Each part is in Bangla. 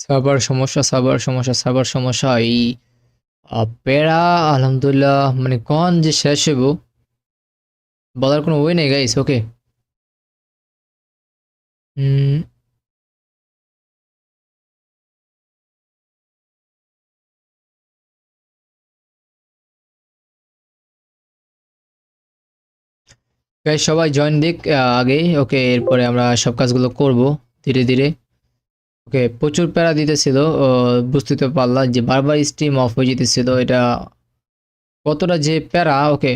সার্ভার সমস্যা, সাবার সমস্যা সাবার সমস্যা, এই প্যারা আলহামদুলিল্লাহ মানে কখন যে শেষ হইব, বলার কোনো ওয়ে নেই গাইস ওকে সবাই জয়েন দিক আগে ওকে এরপরে আমরা সব কাজগুলো করব, ধীরে ধীরে। ওকে, প্রচুর প্যারা দিতেছিল বুঝতে তো পারলাম যে বারবার স্ট্রিম অফ হয়ে যেতেছিল, এটা কতটা যে প্যারা, ওকে।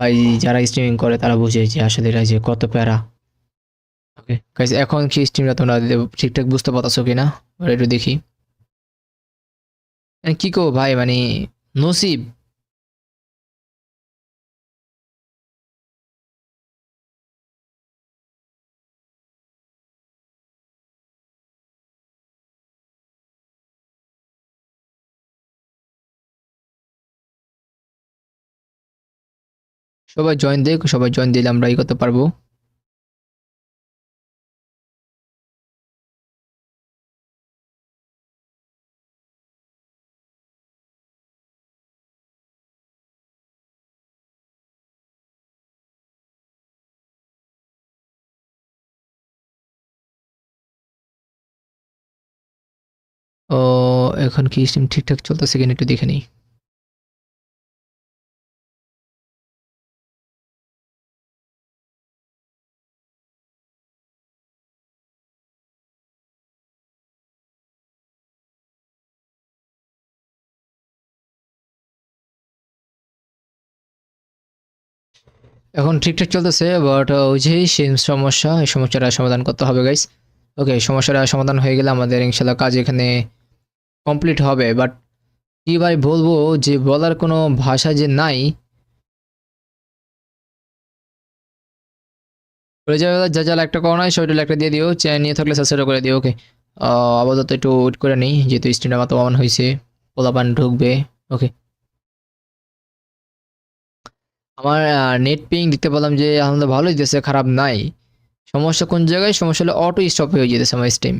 ভাই, যারা স্ট্রিমিং করে তারা বুঝে যে আসলে এটা যে কত প্যারা। ওকে গাইস এখন কি স্ট্রিমটা তোমরা ঠিকঠাক বুঝতে পারতেছো কি না একটু দেখি। কি কো ভাই মানে নসিব? সবাই জয়েন দেখ, সবাই জয়েন দিলে আমরা ই করতে পারব। ও, এখন কি স্ট্রিম ঠিকঠাক চলতেছে কিনা একটু দেখে নিই। এখন ঠিকঠাক চলতেছে বাট ওই যে সেম সমস্যা, এই সমস্যাটা সমাধান করতে হবে গাইস ওকে সমস্যাটা সমাধান হয়ে গেলে আমাদের ইনশাল্লাহ কাজ এখানে কমপ্লিট হবে বাট কি ভাই বলব, যে বলার কোনো ভাষা যে নাই। যা যা একটা করো নাই সেটা একটা দিয়ে দিও চেয়ে নিয়ে থাকলে সাবস্ক্রাইব করে দিও ওকে আপাতত একটু ওয়েট করে নিই, যেহেতু স্ট্রিমটা মাত্র অন হয়েছে পোলাপান ঢুকবে ওকে আমার নেট পিং দেখতে পেলাম যে আনন্দ ভালোই দিতেছে, খারাপ নাই। সমস্যা কোন জায়গায়? সমস্যা হলে অটো স্টপ হয়ে যেতেছে আমার স্ট্রিম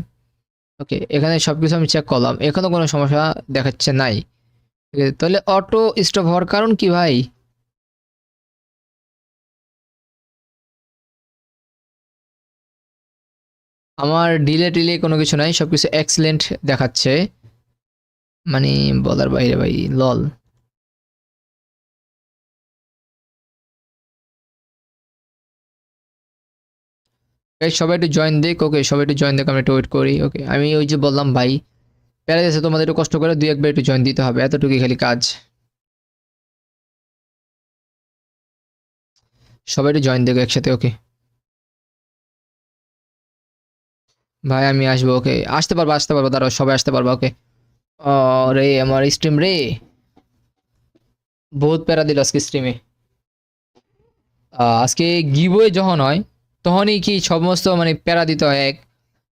ওকে এখানে সব কিছু আমি চেক করলাম। এখনও কোনো সমস্যা দেখাচ্ছে নাই। ঠিক আছে তাহলে অটো স্টপ হওয়ার কারণ কি ভাই? আমার ডিলে টিলে কোনো কিছু নাই সব কিছু এক্সেলেন্ট দেখাচ্ছে। মানে বলার বাইরে ভাই লল এই সবাই একটু জয়েন দেখ ওকে সবাই একটু জয়েন দেখ, আমরা একটু ওয়েট করি ওকে আমি ওই যে বললাম, ভাই প্যারা যাচ্ছে তোমাদের একটু কষ্ট করে দুই একবার একটু জয়েন দিতে হবে, এতটুকুই খালি কাজ। সবাই একটু জয়েন দেখো একসাথে ওকে ভাই, আমি আসব ওকে আসতে পারব আসতে পারব, দাঁড়াও, সবাই আসতে পারব ওকে ও রে আমার স্ট্রিম রে। বহুত প্যারা দিল আজকে স্ট্রিমে আজকে গিবয়ে যখন হয় তখনই কি সমস্ত মানে প্যারা দিতে হয় এক?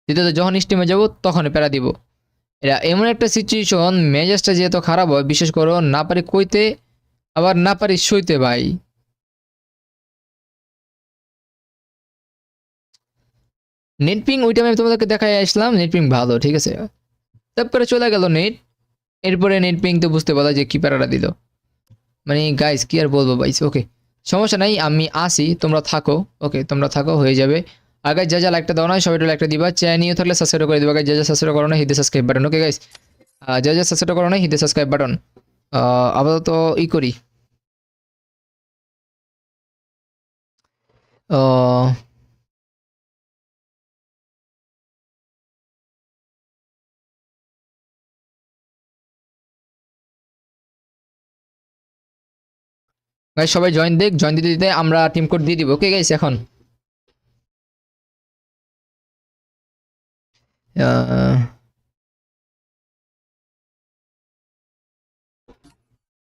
দ্বিতীয়ত, যখন স্টিমে যাব তখন প্যারা দিব। এটা এমন একটা সিচুয়েশন মেজাজটা যেহেতু খারাপ হয়, বিশেষ করে না পারি কইতে, আবার না পারি সইতে ভাই। নেট পিং ওই টাইমে তোমাদেরকে দেখাই আসলাম নেট পিং ভালো, ঠিক আছে? তারপরে চলে গেল নেট এরপরে নেট পিং তো বুঝতে পারল যে কি প্যারাটা দিল। মানে গাইস কি আর বলব ভাই ওকে সমস্যা নাই, আমি আসি, তোমরা থাকো ওকে তোমরা থাকো, হয়ে যাবে। আগে যা যা লাইকটা দাও না সবাই লাইকটা দিবা নিয়ে থাকলে সাবস্ক্রাইব করে দিবা যা যা সাবস্ক্রাইব করো না হিতে সাবস্ক্রাইব বাটন ওকে গাইস যা যা সাবস্ক্রাইব করো না হিতে সাবস্ক্রাইব বাটন আপাতত ই করি। Guys, সবাই জয়েন দেখ জয়েন দিতে দিতে আমরা টিম কোড দিয়ে দিব। ওকে গাইস এখন।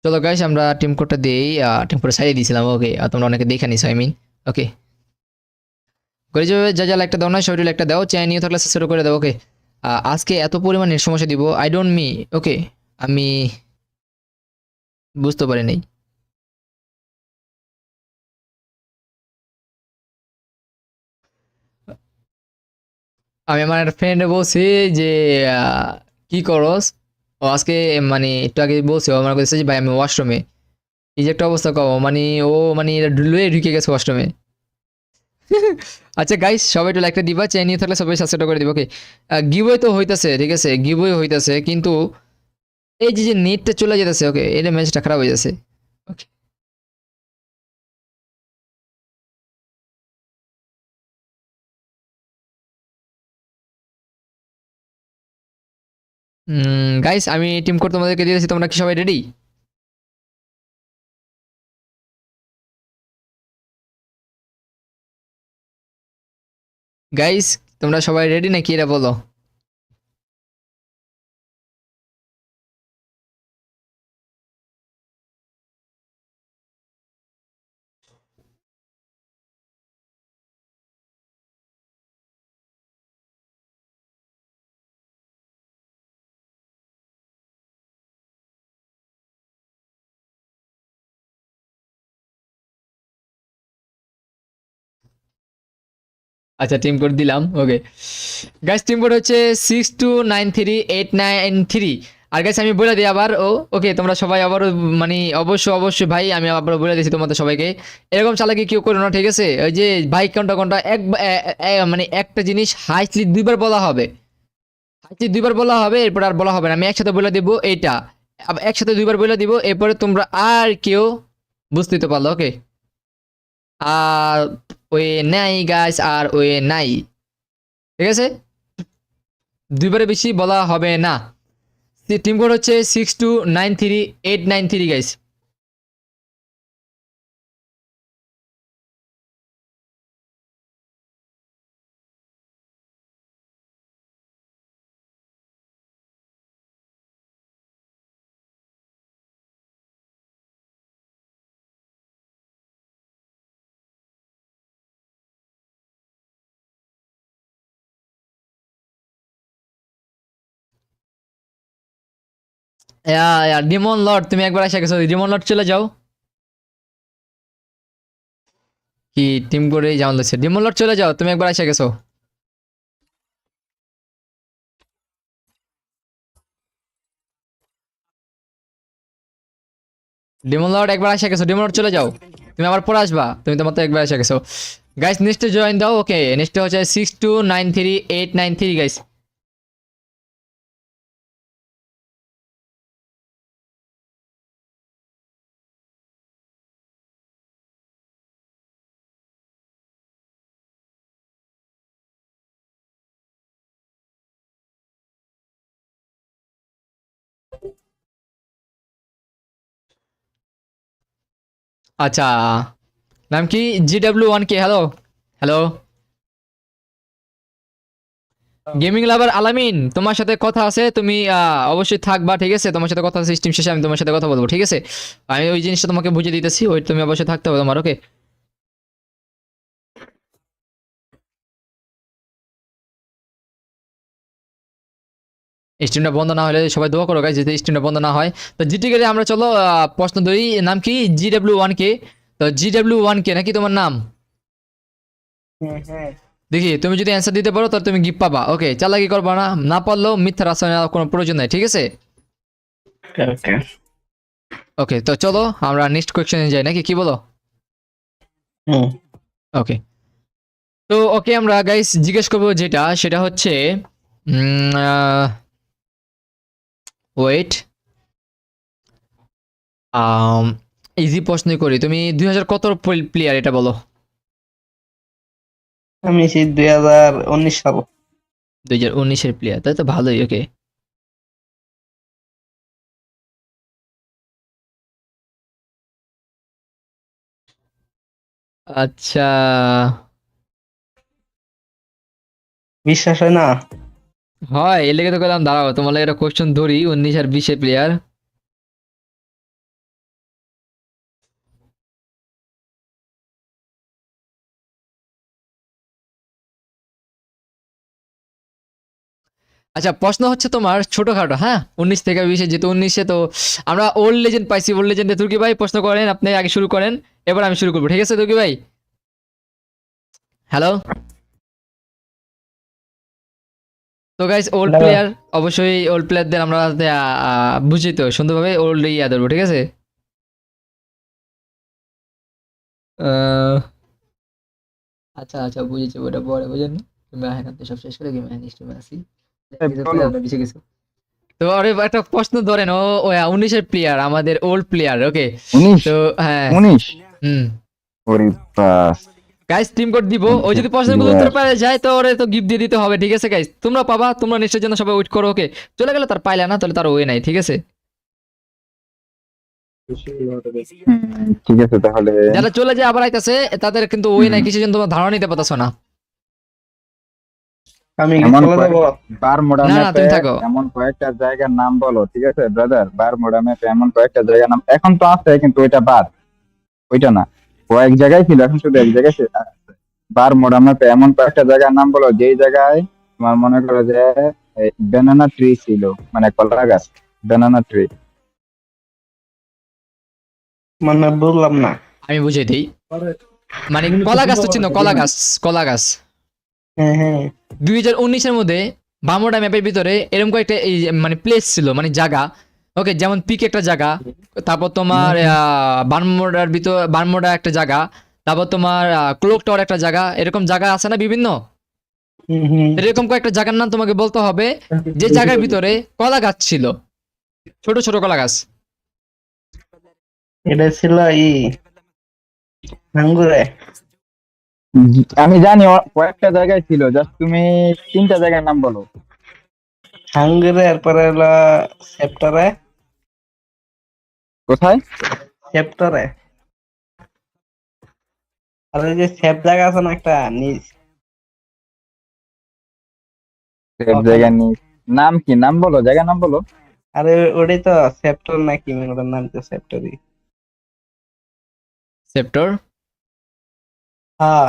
চলো গাইস আমরা টিম কোডটা দিই টিম কোড সারিয়ে দিয়েছিলাম। ওকে তোমরা অনেকে দেখে নিছো আই মিন ওকে করে যাবে যা যা একটা দাও না সবাই একটা দাও। চ্যানেল নিয়ে থাকলে সাবস্ক্রাইব করে দাও ওকে আজকে এত পরিমাণ সমস্যা দিব আই ডোন্ট মি ওকে আমি বুঝতে পারি নাই। আমি আমার একটা ফ্রেন্ডে বলছি যে কি করস? ও আজকে মানে একটু আগে বলছে ও আমার কাছে যে ভাই আমি ওয়াশরুমে এই যে একটা অবস্থা কম মানে ও মানে এটা লুয়ে ঢুকে গেছে ওয়াশরুমে আচ্ছা গাইস সবাই একটু লাইকটা দিবা চাই নিয়ে থাকলে সবাই সাবস্ক্রাইব করে দিবা ওকে গিবই তো হইতাছে ঠিক আছে? গিবই হইতাছে কিন্তু এই যে যে নেটটা চলে যেতেছে ওকে এটা ম্যাচটা খারাপ হয়ে যাচ্ছে গাইস আমি টিম কোড তোমাদেরকে দিয়েছি তোমরা কি সবাই রেডি গাইস তোমরা সবাই রেডি নাকি? এটা বলো। আচ্ছা টিম কোড দিলাম ওকে গাইস টিম কোড হচ্ছে six two nine three eight nine three আর গাইস আমি বলে দিই আবার, ও ওকে তোমরা সবাই আবারও মানে অবশ্যই অবশ্যই ভাই, আমি আবার বলে দিচ্ছি তোমাদের সবাইকে। এরকম চালাকি কেউ করো না, ঠিক আছে? ওই যে ভাই, কোনটা কোনটা, এক মানে একটা জিনিস হাইস্টলি দুইবার বলা হবে। হাইস্টলি দুইবার বলা হবে, এরপর আর বলা হবে না। আমি একসাথে বলে দেবো এইটা। একসাথে দুইবার বলে দিব, এরপরে তোমরা আর কেউ বুঝতে পারল ওকে আর ওয়ে নাই গাইস আর ওয়ে নাই। ঠিক আছে? দুইবারে বেশি বলা হবে না। টিম কোড হচ্ছে six two nine three eight nine three guys demon lord তুমি একবার এসে গেছো। ডিমন লর্ড চলে যাও। কি টিম করে যেমন লাগছে ডিমন লর্ড চলে যাও, তুমি একবার এসে গেছো। ডিমন লর্ড একবার এসে গেছো। ডিমন লর্ড চলে যাও। তুমি আবার পরে আসবা। তুমি তো একবার এসে গেছো। গাইস নেক্সটে জয়েন দাও ওকে নেক্সটে হচ্ছে six two nine three eight nine three guys আচ্ছা। নাম কি G W one K? Hello hello gaming lover Alamin তোমার সাথে কথা আছে, তুমি অবশ্যই থাকবা, ঠিক আছে? তোমার সাথে কথা আছে স্টিম শেষে আমি তোমার সাথে কথা বলব, ঠিক আছে? আমি ওই জিনিসটা তোমাকে বুঝিয়ে দিতেছি, ওই তুমি অবশ্যই থাকতে হবে তোমার ওকে স্ট্রিমটা বন্ধ না হলে সবাই দোয়া করো গাইজ যাতে স্ট্রিমটা বন্ধ না হয়। তো জিটি গেলে আমরা চলো প্রশ্ন ধরি নাম কি? জি ডাব্লিউ ওয়ান কে তো জি ডাব্লিউ ওয়ান কে নাকি তোমার নাম? দেখি তুমি যদি অ্যান্সার দিতে পারো তাহলে তুমি গিফট পাবা। ওকে চালাকি করবা না না পারলেও মিথ্যা রাসায়ন কোনো প্রয়োজন নাই ঠিক আছে? ওকে তো চলো আমরা নেক্সট কোয়েশ্চেনে যাই নাকি? কি বলো? হুম। ওকে তো ওকে আমরা গাইস জিজ্ঞেস করব যেটা সেটা হচ্ছে ওয়েট ইজি প্রশ্নই করি। তুমি দুই হাজার কত প্লেয়ার এটা বলো? আমি সেই দুই হাজার উনিশ সাল। দুই হাজার উনিশের প্লেয়ার তাই তো? ভালোই ওকে আচ্ছা। বিশ্বাস হয় না? হয়, এর তো গেলাম দাঁড়াও, তোমার একটা কোয়েশ্চেন ধরি, উনিশ আর বিশে প্লেয়ার আচ্ছা প্রশ্ন হচ্ছে তোমার ছোটখাটো হ্যাঁ? উনিশ থেকে বিশে, যেহেতু উনিশে, তো আমরা ওল্ড লেজেন্ড পাইছি ওল্ড লেজেন্ডে তুর্কি ভাই, প্রশ্ন করেন, আপনি আগে শুরু করেন, এবার আমি শুরু করব, ঠিক আছে তুর্কি ভাই? হ্যালো তো গাইস ওল্ড প্লেয়ার অবশ্যই ওল্ড প্লেয়ারদের আমরা বুঝি তো সুন্দরভাবে ওল্ড ইয়া ধরবো ঠিক আছে? আচ্ছা আচ্ছা বুঝেছি ওটা পরে বুঝেন। তুমি এখন সব শেষ করে গেম আসি বলো। বেশি কিছু তো আরে একটা প্রশ্ন ধরেন ও উনিশের প্লেয়ার আমাদের ওল্ড প্লেয়ার ওকে তো হ্যাঁ। উনিশ? হুম। গাইস টিম কোড দিব। ও যদি প্রশ্নগুলো উত্তর পারে যায় তো ওরে তো গিফট দিয়ে দিতে হবে ঠিক আছে গাইস তোমরা পাবা তোমরা নিশ্চয়ের জন্য সবাই ওয়েট করো ওকে চলে গেলে তার পাইলে না তাহলে তার ওয়ে নাই ঠিক আছে? ঠিক আছে তাহলে যারা চলে যায় আবার আইতাছে তাদের কিন্তু ওয়ে নাই কিছু জন্য তোমরা ধারণা নিতে পারতাছো না। আমি বারমুডা ম্যাপে তুমি থাকো। এমন কয়েকটা জায়গার নাম বলো ঠিক আছে ব্রাদার বারমুডা ম্যাপে এমন কয়েকটা জায়গার নাম এখন তো আছে কিন্তু ওইটা বাদ। ওইটা না। কয়েক জায়গায় ছিল এখন শুধু এক জায়গায়। বারমুডা ম্যাপে এমন কয়েকটা জায়গার নাম বলো যেই জায়গায় তোমার মনে করো যে বেনানা ট্রি ছিল মানে কলা গাছ বেনানা ট্রি মানে বুঝলাম না। আমি বুঝিয়ে দিই। মানে কলা গাছ তো চিনো কলা গাছ কলা গাছ। হ্যাঁ হ্যাঁ। দুই হাজার উনিশের মধ্যে বামোডা ম্যাপের ভিতরে এরকম কয়েকটা এই মানে প্লেস ছিল মানে জায়গা। ওকে যেমন পিক একটা জায়গা তারপর তোমার বানমোডার ভিতর বানমোডা একটা জায়গা তারপর তোমার ক্লোক টাওয়ার একটা জায়গা এরকম জায়গা আছে না বিভিন্ন। এরকম কয়েকটা জায়গার নাম তোমাকে বলতে হবে যে জায়গার ভিতরে কলা গাছ ছিল ছোট ছোট কলা গাছ। এটা ছিল ই হাঙ্গুরে আমি জানি কয়েকটা জায়গায় ছিল জাস্ট তুমি তিনটা জায়গার নাম বলো। হাঙ্গুরে এরপরে হলো সেপ্টরে কোথায়? সেপ্টরে আর ওই যে সেপ জায়গা আছে না একটা নিচ সব জায়গা নিয়ে নাম কি? নাম বলো জায়গার নাম বলো। আরে ওটাই তো সেপ্টর নাকি ওটার নাম তো সেপ্টরই সেপ্টর হ্যাঁ।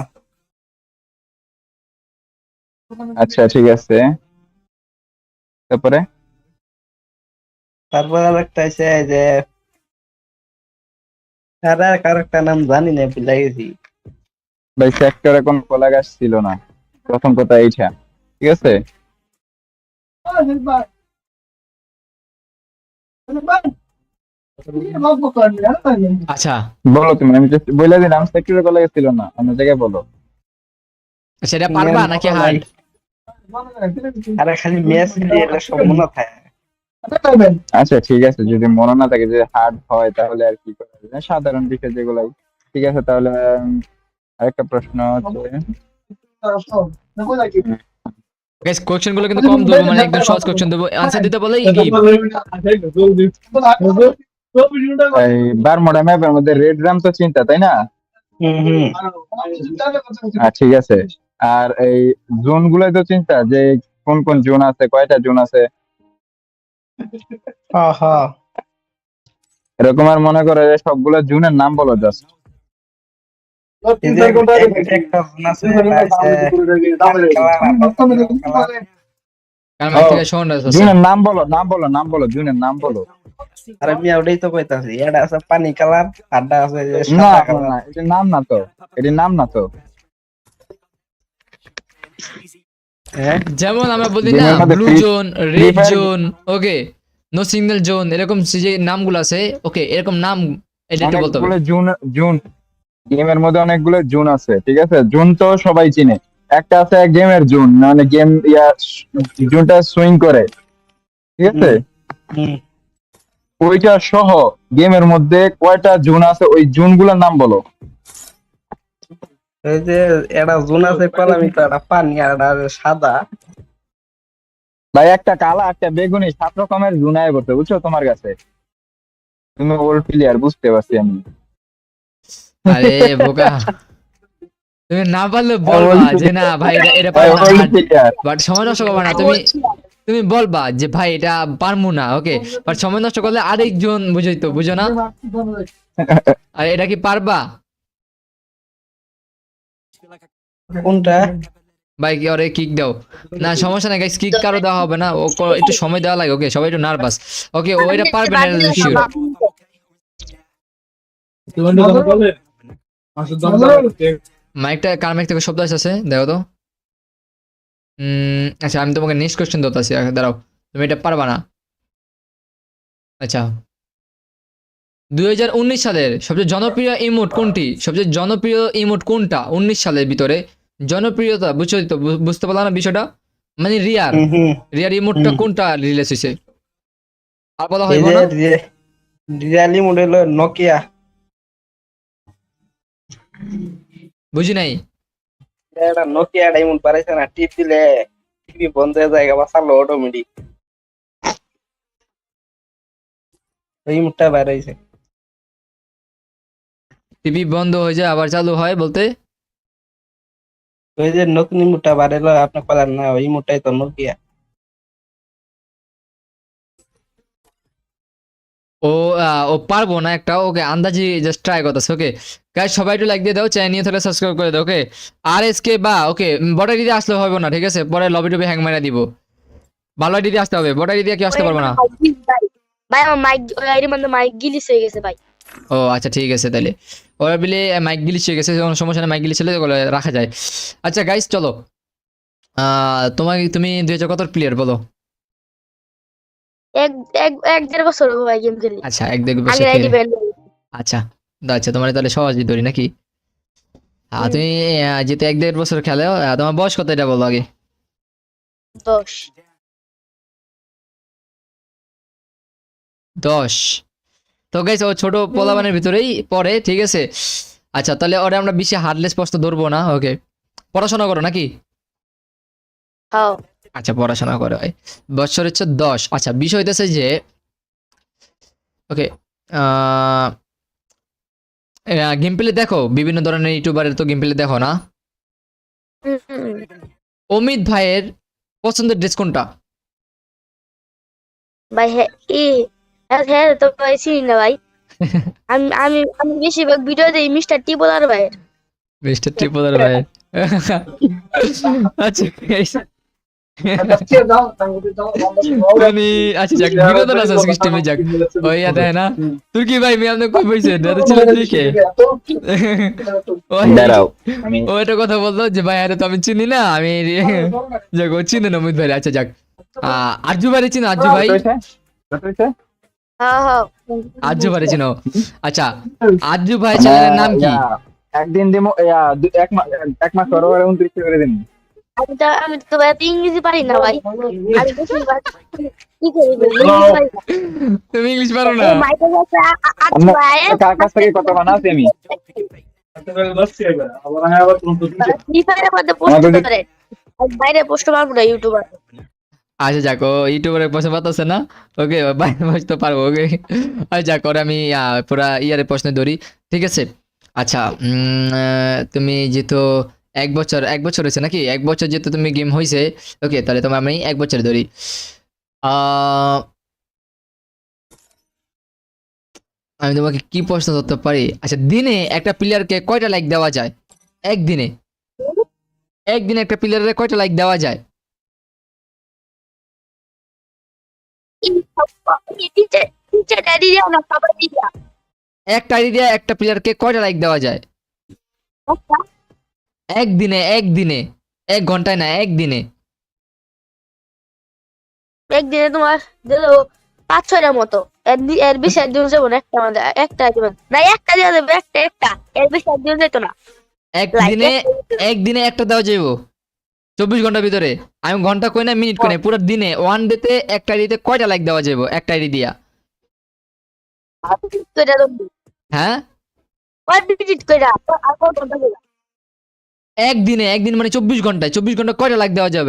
আচ্ছা ঠিক আছে। তারপরে? তারপর আর একটা আছে যে আর আর একটা নাম জানি না ভুলে গেছি। ভাই সেক্টরে কোন কলা গাছ ছিল না। প্রথম কথা এইটা ঠিক আছে? আচ্ছা। বলো তুমি আমি বলে দিলাম সেক্টরে কলা গাছ ছিল না অন্য জায়গায় বলো। সেটা পারবা নাকি হার্ড আরে খালি ম্যাচ এটা সব থাকে। আচ্ছা ঠিক আছে যদি মনে না থাকে যে হার্ড হয় তাহলে আর কি করা যায়? সাধারণ বিষয় যেগুলাই। ঠিক আছে তাহলে আরেকটা প্রশ্ন হচ্ছে। গাইস কোশ্চেনগুলো কিন্তু কম দেবো মানে একদম সহজ কোশ্চেন দেবো আনসার দিতে বলে এই বারমোডা ম্যাপের মধ্যে রেড রাম তো চিন্তা তাই না? হুম হুম। আচ্ছা ঠিক আছে। আর এই জোন গুলাই তো চিন্তা যে কোন কোন জোন আছে কয়টা জোন আছে? এরকম আর মনে করে যে সবগুলো জোনের নাম বলো জাস্ট জোনের নাম বলো নাম বলো নাম বলো জোনের নাম বলো। আরে মিয়া ওটাই তো কইতাছি এটা আছে পানি কালার আড্ডা আছে না নাম না তো এটির নাম না তো। যেমন আমরা বলি না blue zone red zone okay no signal zone এরকম যে নামগুলো আছে ওকে এরকম নাম একটু বলতে হবে। জোন জোন গেমের মধ্যে অনেকগুলো জোন আছে ঠিক আছে? জোন তো সবাই চিনে। একটা আছে গেমের জোন মানে গেম ইয়া জোনটা সুইং করে ঠিক আছে? ওইটা সহ গেমের মধ্যে কয়টা জোন আছে ওই জোনগুলোর নাম বলো। এই যে এটা জোন আছে কলামি তো এটা পানি আর এটা সাদা। ভাই একটা কালা একটা বেগুনি সাত রকমের জোন আয় করতে বুঝছ তোমার কাছে? তুমি ওল্ড প্লেয়ার বুঝতে পারছি আমি। আরে বোকা। তুমি না পারলে বলবা যে না ভাই এটা এটা বাট সময় নষ্ট করবা না। তুমি তুমি বলবা যে ভাই এটা পারব না ওকে বাট সময় নষ্ট করলে আরেকজন বুঝই তো বুঝো না? আর এটা কি পারবা? কোনটা? ভাই কি ওরে কিক দাও। না সমস্যা নাই গাইস কিক কারও দেওয়া হবে না। ও একটু সময় দেওয়া লাগে ওকে সবাই একটু নার্ভাস ওকে ও এটা পারবে না শিওর মাইকটা কার মাইক থেকে শব্দ আসছে দেখো তো। আচ্ছা আমি তোমাকে নেক্সট কোশ্চেন দিতেছি দাঁড়াও। তুমি এটা পারবা না। আচ্ছা। দুই হাজার উনিশ সালের সবচেয়ে জনপ্রিয় ইমোট কোনটি? সবচেয়ে জনপ্রিয় ইমোট কোনটা? উনিশ সালের ভিতরে। জনপ্রিয়তা বুঝছ তো? বুঝতে পারলাম না বিষয়টা? মানে রিয়ার। রিয়ার ইমোটটা কোনটা রিলিজ হয়েছে আর বলা এই হইব যে না? রিয়ালি মডেল নোকিয়া বুঝি নাই? এটা নোকিয়া ডায়মন্ড পারেছে না টিপ দিলে টিভি বন্ধ হয়ে যায় আবার চালো অটোমেটিক এই মুটটা বাইরে টিভি বন্ধ হয়ে যায় আবার চালু হয় বলতে? ওই যে নতুন মুটটা বাইরে এলো আপনি পারেন না ওই মুটটাই তো নোকিয়া ও ও পারব না একটা ওকে আন্দাজি জাস্ট ট্রাই করতেছে ওকে গাইজ সবাই একটু লাইক দিয়ে দাও চ্যানেল নিয়ে তাহলে সাবস্ক্রাইব করে দাও ওকে আর এস কে বা ওকে বর্ডার দিতে আসলে হবে না ঠিক আছে? পরে লবি টবি হ্যাং মারা দিব। ভালো আইডি দিয়ে আসতে হবে বর্ডার দিয়ে কি আসতে পারব না? ভাই আমার মাইক আইডির মধ্যে মাইক গিলিস হয়ে গেছে ভাই। ও আচ্ছা ঠিক আছে তাহলে। ওরা বিলে মাইক গিলিশ হয়ে গেছে কোনো সমস্যা নেই মাইক গিলিশ হলে ওগুলো রাখা যায়। আচ্ছা গাইস চলো। তোমাকে তুমি দুই হাজার কত প্লেয়ার বলো? এক এক এক দেড় বছর ভাই গেম খেলি। আচ্ছা এক দেড় বছর আচ্ছা আচ্ছা তোমার তাহলে সহজই ধরি নাকি? তুমি যেহেতু এক দেড় বছর খেলে তোমার বয়স কত এটা বলো আগে? দশ। দশ। তো গাইস ও ছোট পোলাবানের ভিতরেই পড়ে ঠিক আছে? আচ্ছা তাহলে ওরে আমরা বেশি হার্ডলেস প্রশ্ন ধরবো না ওকে পড়াশোনা করো নাকি? হ্যাঁ। আচ্ছা পড়াশোনা করো ভাই বছর হচ্ছে দশ। আচ্ছা বিষয় হইতেছে যে ওকে গেম প্লে দেখো? বিভিন্ন ধরনের ইউটিউবারের তো গেম প্লে দেখো না। অমিত ভাইয়ের পছন্দের ড্রেস কোনটা? ভাই হ্যাঁ হ্যাঁ হ্যাঁ তো ভাই চিনি না ভাই। আমি আমি আমি বেশিরভাগ ভিডিও দিই মিস্টার টি বলার ভাই। মিস্টার ট্রিপলার ভাই। আচ্ছা মানে আচ্ছা যাক বিনোদন আছে সিস্টেমে যাক। ওই ইয়াতে না? তুই কি ভাই মেয়ে আপনি কই বইছে? দাদা ছিল তুই কে ওই দাঁড়াও আমি ও একটা কথা বলল যে ভাই আরে তো আমি চিনি না আমি যাক ও চিনি না অমিত ভাই। আচ্ছা যাক। আহ, আরজু ভাই চিনো আরজু ভাই। হ্যাঁ হ্যাঁ আরজু ভাই চিনো আচ্ছা আরজু ভাই চ্যানেলের নাম কি? একদিন দিমো ইয়া, দু- এক মাস এক মাস পর পর উনত্রিশ করে দিন আমি তো আমি তো ভাই ইংরেজি পারি না ভাই। তুমি ইংলিশ পারো না? আচ্ছা কার কাছ থেকে পোস্ট আমাদের- করে। আর বাইরে পোস্ট মারবো না ইউটিউবার। আচ্ছা যাক, ও ইউটিউবারে পয়সা পাতাছে না? ওকে বাইরে বসতে পারব, ওকে। আচ্ছা যাক, ওরা আমি পুরা ইয়ারে প্রশ্ন ধরি, ঠিক আছে? আচ্ছা তুমি যেহেতু এক বছর এক বছর হয়েছে নাকি? এক বছর যেহেতু তুমি গেম হয়েছে ওকে, তাহলে তোমার আমি এক বছর ধরি। আমি তোমাকে কি প্রশ্ন করতে পারি? আচ্ছা দিনে একটা প্লেয়ারকে কয়টা লাইক দেওয়া যায়? একদিনে। একদিনে একটা প্লেয়ারের কয়টা লাইক দেওয়া যায়? একটা আইডি দিয়ে একটা প্লেয়ারকে কয়টা লাইক দেওয়া যায়? একদিনে একদিনে এক ঘন্টায় না একদিনে। একদিনে তোমার দিল পাঁচ ছয়টার মতো। এর এর বেশি একদিন যাব না একটা আমাদের একটা দিবেন না একটা দিয়ে দেবে একটা একটা। এর বেশি একদিন যেত না। একদিনে একদিনে একটা দেওয়া যাইব। চব্বিশ ঘণ্টার ভিতরে। আমি ঘণ্টা কই না মিনিট কই না, পুরো দিনে ওয়ান ডেতে একটা আইডিতে কয়টা লাইক দেওয়া যাবে একটা আইডি দিয়া। হ্যাঁ? একদিনে একদিন মানে চব্বিশ ঘন্টায়, চব্বিশ ঘণ্টা কয়টা লাইক দেওয়া যাবে?